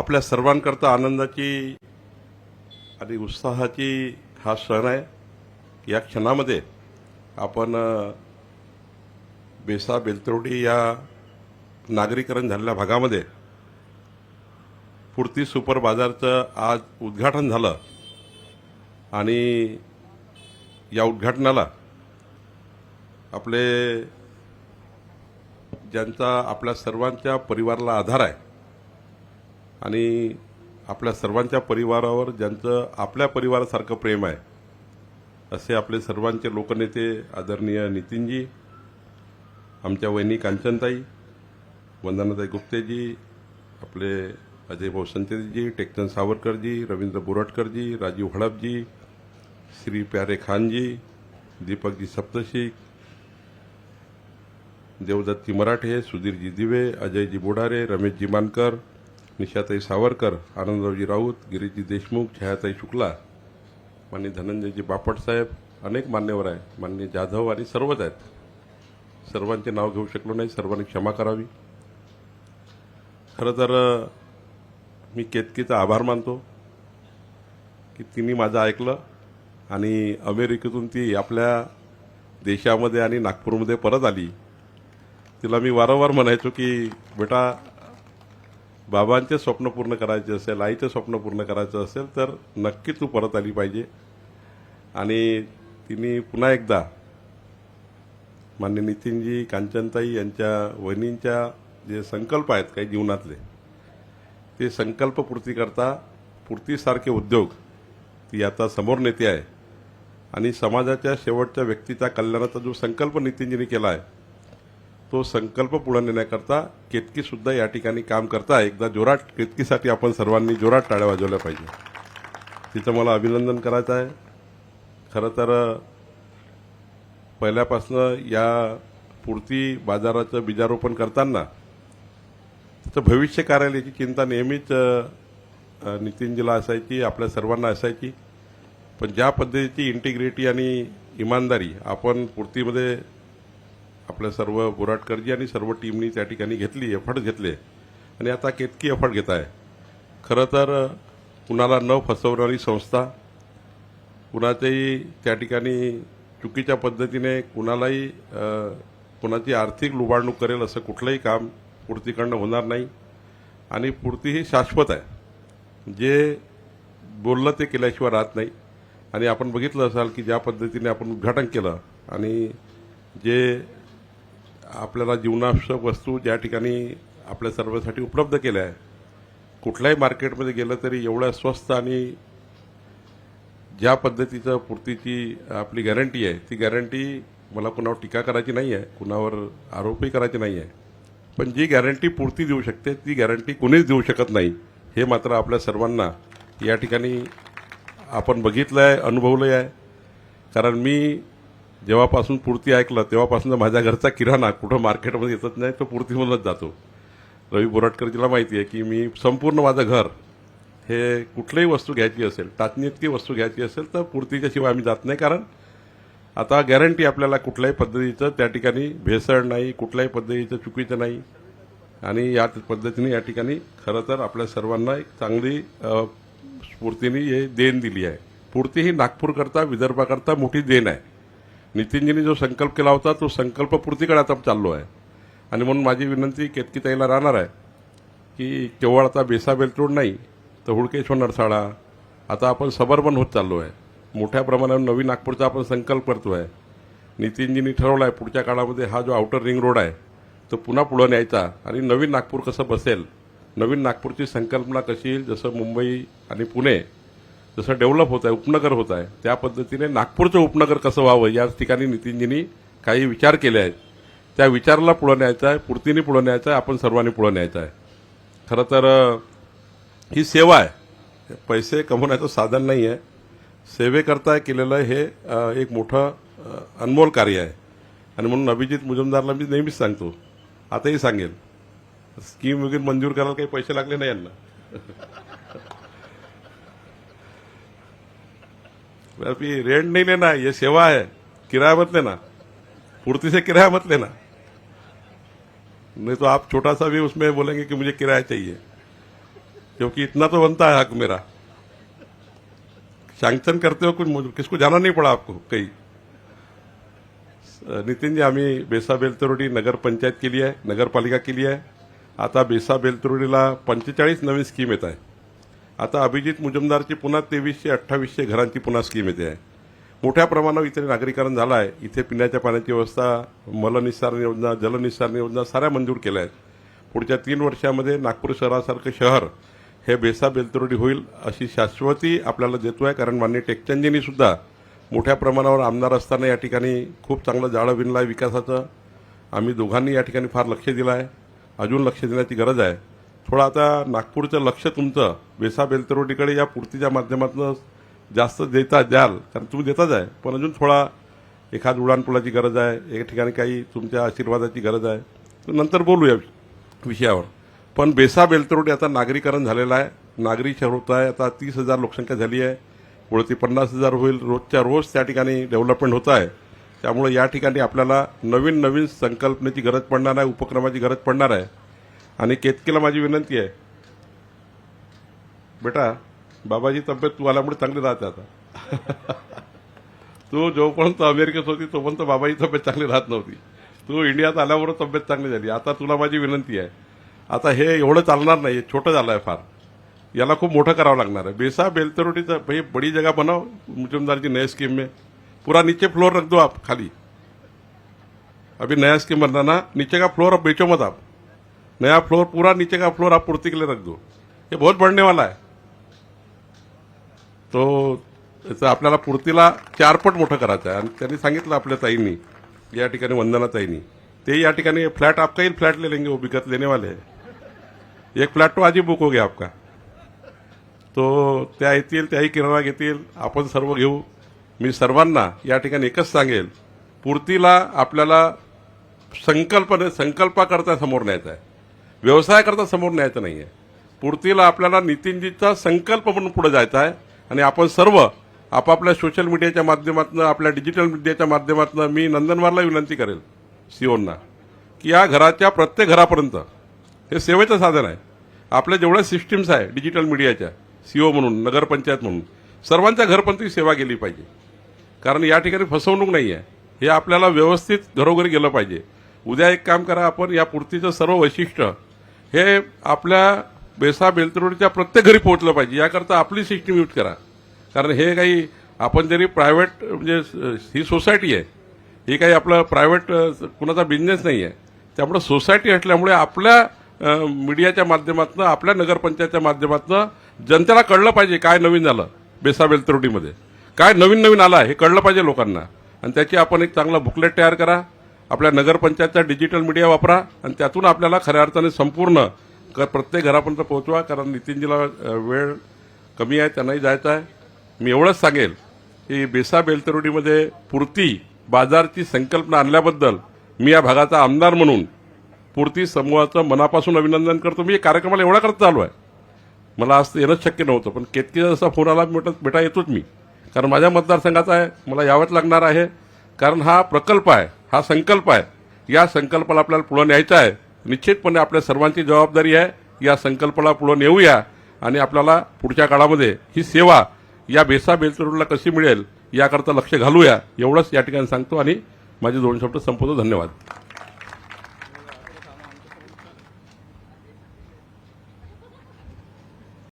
आपल्या सर्वांकरता आनंदाची आणि उत्साहाची हा क्षण आहे. या क्षणामध्ये आपण बेसा बेलतरोडी या नागरीकरण झालेल्या भागामध्ये पुरती सुपर बाजारचं आज उद्घाटन झालं. आणि या उद्घाटनाला आपले ज्यांचा आपल्या सर्वांच्या परिवाराला आधार आहे आणि आपल्या सर्वांच्या परिवारावर ज्यांचं आपल्या परिवारासारखं प्रेम आहे असे आपले सर्वांचे लोकनेते आदरणीय नितीनजी आमच्या वहिनी कांचनताई वंदनाताई गुप्तेजी आपले अजय भाऊ संचेतीजी टेकचंद सावरकरजी रवींद्र बोरटकरजी राजीव हडपजी श्री प्यारे खानजी दीपकजी सप्तशिक देवदत्ती मराठे सुधीरजी दिवे अजयजी बोडारे रमेशजी मानकर निशाताई सावरकर आनंदरावजी राऊत गिरीजी देशमुख छायाताई शुक्ला माननीय धनंजयजी बापटसाहेब अनेक मान्यवर आहे माननीय जाधव आणि सर्वच आहेत. सर्वांचे नाव घेऊ शकलो नाही सर्वांनी क्षमा करावी. खरं तर मी केतकीचा आभार मानतो की तिने माझं ऐकलं आणि अमेरिकेतून ती आपल्या देशामध्ये आणि नागपूरमध्ये परत आली. तिला मी वारंवार म्हणायचो की बेटा बाबांचे स्वप्न पूर्ण करायचे असेल आईचे स्वप्न पूर्ण करायचं असेल तर नक्की तू परत आली पाहिजे. आणि तिने पुन्हा एकदा मान्य नितीनजी कांचनताई यांच्या वहिनींच्या जे संकल्प आहेत काही जीवनातले ते संकल्प पूर्ती करता पूर्तीसारखे उद्योग ती आता समोर नेते आहे. आणि समाजाच्या शेवटच्या व्यक्तीच्या कल्याणाचा जो संकल्प नितीनजीने केला आहे तो संकल्प पुढे नेण्याकरता केतकी सुद्धा या ठिकाणी काम करता. एकदा जोरात केतकीसाठी आपण सर्वांनी जोरात टाळ्या वाजवल्या पाहिजे. तिचं मला अभिनंदन करायचं आहे. खरं तर पहिल्यापासनं या पूर्ती बाजाराचं बीजारोपण करताना त्याचं भविष्य कार्यालयाची चिंता नेहमीच नितीनजीला असायची आपल्या सर्वांना असायची. पण ज्या पद्धतीची इंटिग्रिटी आणि इमानदारी आपण पूर्तीमध्ये आपल्या सर्व बोराटकरजी आणि सर्व टीमनी त्या ठिकाणी घेतली एफर्ट घेतले. आणि आता केतकी एफर्ट घेत आहे? खरं तर कुणाला न फसवणारी संस्था कुणाच्याही त्या ठिकाणी चुकीच्या पद्धतीने कुणालाही कुणाची आर्थिक लुबाडणूक करेल असं कुठलंही काम पूर्तीकडनं होणार नाही. आणि पूर्ती ही शाश्वत आहे. जे बोललं ते केल्याशिवाय राहत नाही. आणि आपण बघितलं असाल की ज्या पद्धतीने आपण उद्घाटन केलं आणि जे आपल्याला जीवनावश्यक वस्तू ज्या ठिकाणी आपल्या सर्वांसाठी उपलब्ध केल्या आहे कुठल्याही मार्केटमध्ये गेलं तरी एवढ्या स्वस्त आणि ज्या पद्धतीचं पूर्तीची आपली गॅरंटी आहे ती गॅरंटी मला कुणावर टीका करायची नाही आहे कुणावर आरोपही करायचे नाही आहे. पण जी गॅरंटी पूर्ती देऊ शकते ती गॅरंटी कुणीच देऊ शकत नाही हे मात्र आपल्या सर्वांना या ठिकाणी आपण बघितलं आहे अनुभवलं आहे कारण मी जेव्हापासून पूर्ती ऐकलं तेव्हापासून माझ्या घरचा किराणा कुठं मार्केटमध्ये येतच नाही तो पूर्तीमधूनच जातो. रवी बोराटकरजीला माहिती आहे की मी संपूर्ण माझं घर हे कुठलीही वस्तू घ्यायची असेल टाचणीतकी वस्तू घ्यायची असेल तर पूर्तीच्या शिवाय आम्ही जात नाही कारण आता गॅरंटी आपल्याला कुठल्याही पद्धतीचं त्या ठिकाणी भेसळ नाही कुठल्याही पद्धतीचं चुकीचं नाही. आणि या पद्धतीने या ठिकाणी खरं तर आपल्या सर्वांना एक चांगली स्फूर्तीने हे देण दिली आहे. पूर्ती ही नागपूरकरता विदर्भाकरता मोठी देण आहे. नितीनजींनी जो संकल्प केला होता तो संकल्प पूर्तीकडे आता चाललो आहे. आणि म्हणून माझी विनंती केतकीताईला राहणार आहे की केवळ आता बेसा बेलतोड नाही तर हुडकेश्वर नरसाळा आता आपण सबर्बन होत चाललो आहे. मोठ्या प्रमाणावर नवीन नागपूरचा आपण संकल्प करतो आहे नितीनजींनी ठरवलं आहे पुढच्या काळामध्ये हा जो आउटर रिंग रोड आहे तो पुन्हा पुढं न्यायचा आणि नवीन नागपूर कसं बसेल नवीन नागपूरची संकल्पना कशी येईल जसं मुंबई आणि पुणे जसं डेव्हलप होत आहे उपनगर होत आहे त्या पद्धतीने नागपूरचं उपनगर कसं व्हावं या ठिकाणी नितीनजींनी काही विचार केले आहेत. त्या विचाराला पुढं न्यायचं आहे पूर्तीने पुढं न्यायचं आहे आपण सर्वांनी पुढं न्यायचं आहे. खरं तर ही सेवा आहे. पैसे कमवण्याचं साधन नाही आहे. सेवेकरता केलेलं हे एक मोठं अनमोल कार्य आहे. आणि म्हणून अभिजित मुजुमदारला मी नेहमीच सांगतो आताही सांगेल स्कीम वगैरे मंजूर करायला काही पैसे लागले नाही यांना. अभी रेंट नहीं लेना, ये सेवा है। किराया मत लेना। पूर्ति से किराया मत लेना। नहीं तो आप छोटा सा भी उसमें बोलेंगे कि मुझे किराया चाहिए। क्योंकि इतना तो बनता है हक मेरा। सैंक्शन करते हो कुछ किसको जाना नहीं पड़ा आपको? कहीं। नितीन जी आम्ही बेसा बेलतरोडी नगर पंचायत केली आहे नगरपालिका केली आहे आता बेसा बेलतरोडीला पंचेचाळीस नवीन स्कीम येत आहे। आता अभिजित मुजुमदारची पुन्हा तेवीसशे अठ्ठावीसशे घरांची पुन्हा स्कीम येते. आहे मोठ्या प्रमाणावर इथे नागरीकरण झालं आहे इथे पिण्याच्या पाण्याची व्यवस्था मलनिस्सारण योजना जलनिस्सारण योजना साऱ्या मंजूर केल्या आहेत. पुढच्या तीन वर्षामध्ये नागपूर शहरासारखं शहर हे बेसा बेलतरोडी होईल अशी शाश्वती आपल्याला देतो आहे कारण माननीय टेकचंदजींनी सुद्धा मोठ्या प्रमाणावर आमदार असताना या ठिकाणी खूप चांगलं जाळं विणलं आहे विकासाचं. आम्ही दोघांनी या ठिकाणी फार लक्ष दिलं आहे अजून लक्ष देण्याची गरज आहे. थोडं आता नागपूरचं लक्ष तुमचं. वेसा बेलतरोडीकडे या पूर्तीच्या माध्यमातून जास्त देता द्याल. कारण तुम्ही देताच आहे. पण अजून थोडा एखाद उडाणपुलाची गरज आहे. एका ठिकाणी काही तुमच्या आशीर्वादाची गरज आहे. तर नंतर बोलूया विषयावर. पण बेसा बेलतरोडी आता नागरीकरण झालेलं आहे. नागरी शहर होत आहे. आता तीस हजार लोकसंख्या झाली आहे. पुढे ती पन्नास हजार होईल. रोजच्या रोज त्या ठिकाणी डेव्हलपमेंट होत आहे. त्यामुळे या ठिकाणी आपल्याला नवीन नवीन संकल्पनेची गरज पडणार आहे. उपक्रमाची गरज पडणार आहे. आणि केतकीला माझी विनंती आहे. बेटा बाबाची तब्येत तू आल्यामुळे चांगली राहते आता. तू जोपर्यंत अमेरिकेत होती तोपर्यंत बाबाची तब्येत चांगली राहत नव्हती. तू इंडियात आल्यावर तब्येत चांगली झाली. आता तुला माझी विनंती आहे. आता हे एवढं चालणार नाही छोटं झालं आहे फार. याला खूप मोठं करावं लागणार आहे. बेसा बेलतरोटीचा भाई बड़ी जगह बनाओ मुजुमदारची नया स्कीम में. पूरा नीचे फ्लोर रख दो आप खाली. अभी नया स्कीम बन ना नीचे का फ्लोर अब बेचो मत आप. नया फ्लोर पूरा नीचे का फ्लोर आप पूर्ति के लिए रख दो। ये बहुत बढ़ने वाला है। तो याचं आपल्याला पूर्तीला चारपट मोठं करायचं आहे. आणि त्यांनी सांगितलं आपल्या ताईंनी या ठिकाणी वंदना ताईंनी. ते या ठिकाणी फ्लॅट आपकाही फ्लॅट ले लेंगे वो विकत लेने वाले एक फ्लॅट तो आज ही बुक हो गया आपका. तो त्या येतील त्याही किराणा घेतील आपण सर्व घेऊ. मी सर्वांना या ठिकाणी एकच सांगेल पूर्तीला आपल्याला संकल्पने संकल्पाकरता समोर न्यायचा आहे. व्यवसायाकरता समोर न्यायचं नाही आहे पूर्तीला आपल्याला नितीनजीचा संकल्प म्हणून पुढे जायचा आहे आणि आपण सर्व आपापल्या सोशल मीडियाच्या माध्यमातून आपल्या डिजिटल मीडियाच्या माध्यमातून मी नंदनवारला विनंती करेल सीओंना की या घराच्या प्रत्येक घरापर्यंत हे सेवेचं साधन आहे. आपल्या जेवढ्या सिस्टीम्स आहे डिजिटल मीडियाच्या सीओ म्हणून नगरपंचायत म्हणून सर्वांच्या घरपर्यंत ही सेवा गेली पाहिजे. कारण या ठिकाणी फसवणूक नाही आहे हे आपल्याला व्यवस्थित घरोघरी गेलं पाहिजे. उद्या एक काम करा आपण या पूर्तीचं सर्व वैशिष्ट्य हे आपल्या बेसा बेलतरोडच्या प्रत्येक घरी पोहोचलं पाहिजे. याकरता आपली सिस्टीम यूज करा. कारण हे काही आपण जरी प्रायव्हेट म्हणजे ही सोसायटी आहे ही काही आपलं प्रायव्हेट कुणाचा बिझनेस नाही आहे. त्यामुळे सोसायटी असल्यामुळे आपल्या मीडियाच्या माध्यमातून आपल्या नगरपंचायतच्या माध्यमातून जनतेला कळलं पाहिजे काय नवीन झालं बेसा बेलतरोडीमध्ये. काय नवीन नवीन आलं हे कळलं पाहिजे लोकांना. आणि त्याची आपण एक चांगला बुकलेट तयार करा. आपल्या नगरपंचायतचा डिजिटल मीडिया वापरा आणि त्यातून आपल्याला खऱ्या अर्थाने संपूर्ण प्रत्येक घरापर्यंत पोहोचवा कारण नितीनजीला वेळ कमी आहे त्यांनाही जायचं आहे. मी एवढंच सांगेल की बेसा बेलतरोडीमध्ये पूर्ती बाजारची संकल्पना आणल्याबद्दल मी या भागाचा आमदार म्हणून पूर्ती समूहाचं मनापासून अभिनंदन करतो. मी कार्यक्रमाला एवढा करत चालू आहे. मला आज येणंच शक्य नव्हतं पण केतकीचा जसा फोन आला भेट भेटा येतोच मी. कारण माझ्या मतदारसंघाचा आहे मला यावंच लागणार आहे. कारण हा प्रकल्प आहे हा संकल्प आहे. या संकल्पाला आपल्याला पुढं न्यायचा आहे. निश्चितपणे आपल्या सर्वांची जबाबदारी आहे. या संकल्पाला पुढं नेऊया आणि आपल्याला पुढच्या काळामध्ये ही सेवा या बेसा बेलतरोडला कशी मिळेल याकरता लक्ष घालूया. एवढंच या ठिकाणी सांगतो आणि माझे दोन शब्द संपवतो धन्यवाद.